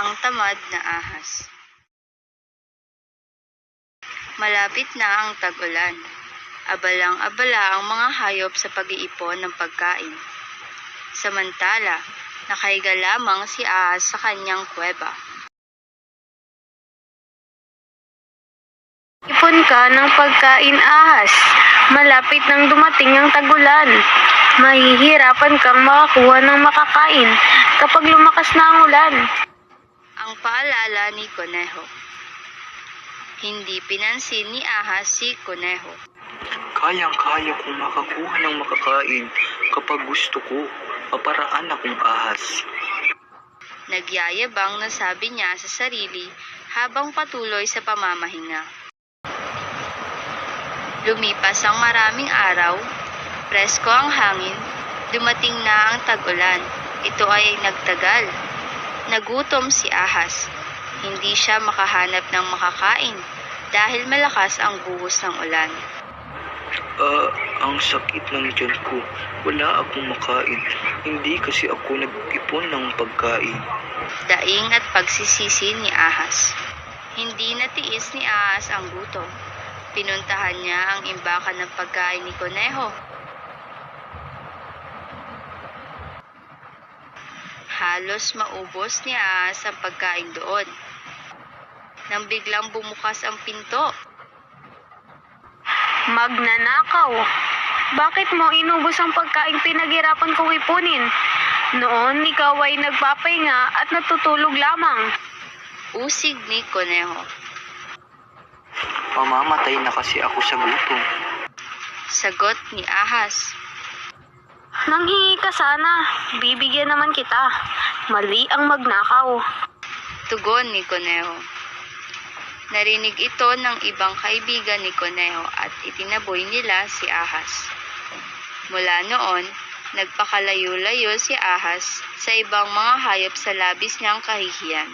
ang tamad na ahas. Malapit na ang tag-ulan. Abalang-abala ang mga hayop sa pag-iipon ng pagkain. Samantala, nakahiga lamang si ahas sa kanyang kuweba. Ipon ka ng pagkain ahas. Malapit nang dumating ang tagulan. Mahihirapan kang makakuha ng makakain kapag lumakas na ang ulan. Ang paalala ni Koneho. Hindi pinansin ni ahas si Koneho. Kayang-kaya kong makakuha ng makakain kapag gusto ko. Paparaan akong ahas. Nagyayabang na sabi niya sa sarili habang patuloy sa pamamahinga. Lumipas ang maraming araw, presko ang hangin, dumating na ang tag-ulan. Ito ay nagtagal. Nagutom si Ahas. Hindi siya makahanap ng makakain dahil malakas ang buhos ng ulan. Ah, ang sakit ng tiyan ko. Wala akong makain. Hindi kasi ako nag-ipon ng pagkain. Daing at pagsisisi ni Ahas. Hindi natiis ni Ahas ang gutom. Pinuntahan niya ang imbakan ng pagkain ni Koneho. Halos maubos ni Ahas ang pagkain doon. Nang biglang bumukas ang pinto, Magnanakaw. Bakit mo inubos ang pagkain pinaghirapan kong ipunin? Noon, ikaw ay nagpapahinga at natutulog lamang. usig ni Koneho. Mamamatay na kasi ako sa gutom. Sagot ni Ahas. Nanghingi ka sana. Bibigyan naman kita. Mali ang magnakaw. Tugon ni Conejo. Narinig ito ng ibang kaibigan ni Conejo at itinaboy nila si Ahas. Mula noon, nagpakalayo-layo si Ahas sa ibang mga hayop sa labis niyang kahihiyan.